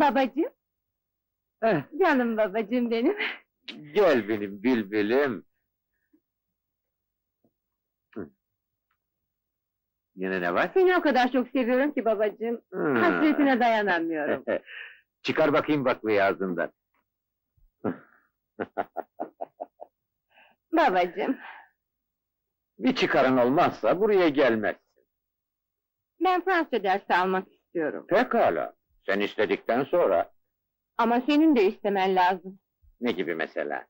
Babacığım, Eh, canım babacığım benim. gel benim bülbülüm. Hı. Yine ne var? Seni o kadar çok seviyorum ki babacığım. Hı. Hasretine dayanamıyorum. Çıkar bakayım baklayı ağzından. babacığım, Bir çıkarın olmazsa buraya gelmezsin. ben Fransızca dersi almak istiyorum. Pekala. Sen istedikten sonra Ama senin de istemen lazım. ne gibi mesela?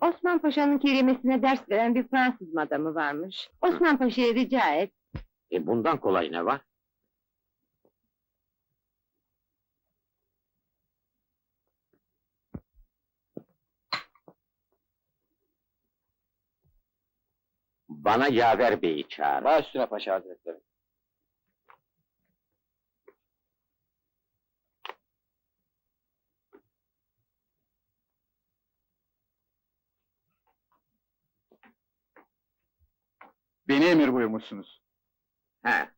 Osman Paşa'nın kelimesine ders veren bir Fransız madamı varmış. Osman Paşa'ya rica et. E bundan kolay ne var? Bana Yaver Bey'i çağır. Baş üstüne paşa hazretleri. Beni emir buyurmuşsunuz. He.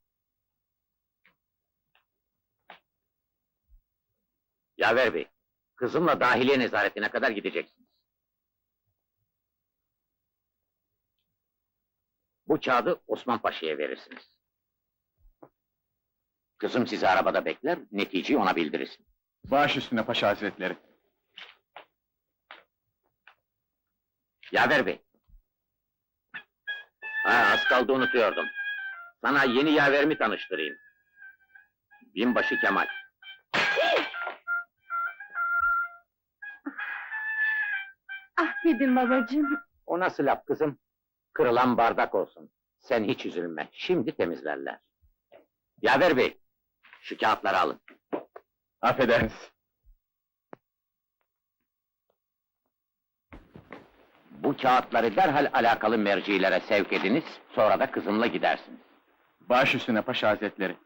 Yaver Bey, kızımla dahiliye nezaretine kadar gideceksiniz. Bu kağıdı Osman Paşa'ya verirsiniz. Kızım sizi arabada bekler, neticeyi ona bildirirsin. Baş üstüne paşa hazretleri. Yaver Bey. Ha, az kaldı unutuyordum. Sana yeni yaverimi tanıştırayım. Binbaşı Kemal. Affedin babacığım. O nasıl laf kızım? Kırılan bardak olsun. Sen hiç üzülme, şimdi temizlerler. Yaver Bey, şu kağıtları alın. Affedersiniz. Bu kağıtları derhal alakalı mercilere sevk ediniz, sonra da kızımla gidersiniz. Baş üstüne paşa hazretleri.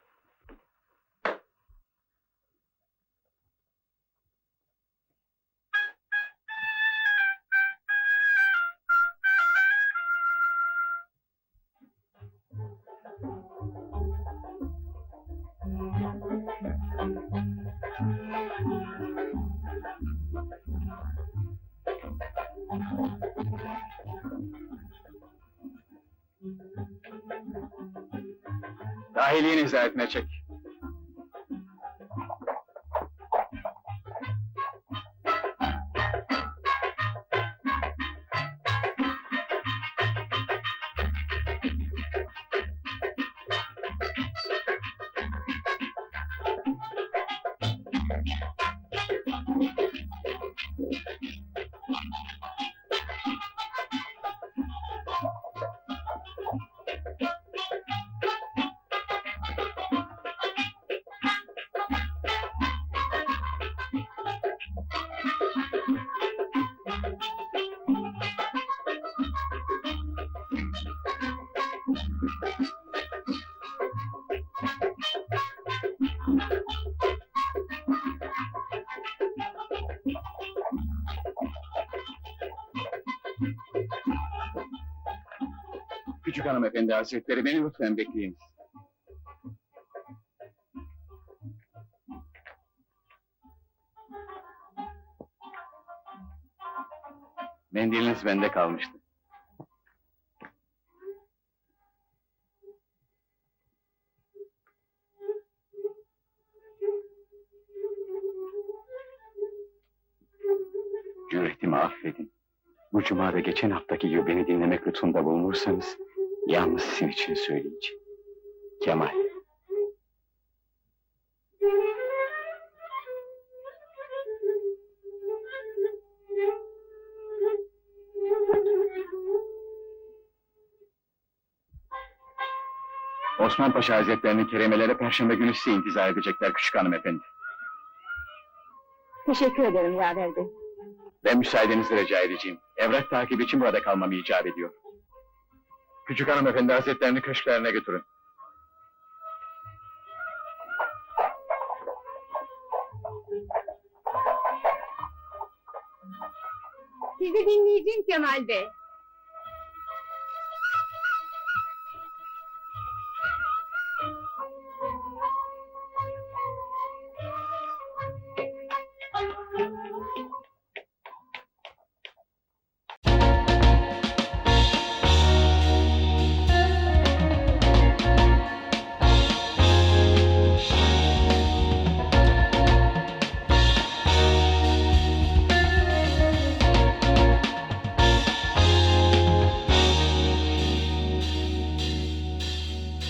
Dahiliye nezaretine çek. Küçük hanımefendi hazretleri beni lütfen bekleyin. Mendiliniz bende kalmıştı. Cüretimi affedin. Bu cuma ve geçen haftaki gibi beni dinlemek lütfunda bulunursanız... ...yalnız sizin için söyleyeceğim. Kemal. Osman Paşa Hazretlerini keremelere perşembe günü size intizar edecekler küçük hanımefendi. Teşekkür ederim Yaver Bey. Ben müsaadenizi rica edeceğim. Evrak takip için burada kalmam icap ediyor. Küçük hanımefendi hazretlerini köşklerine götürün. Sizi dinleyeceğim Kemal Bey.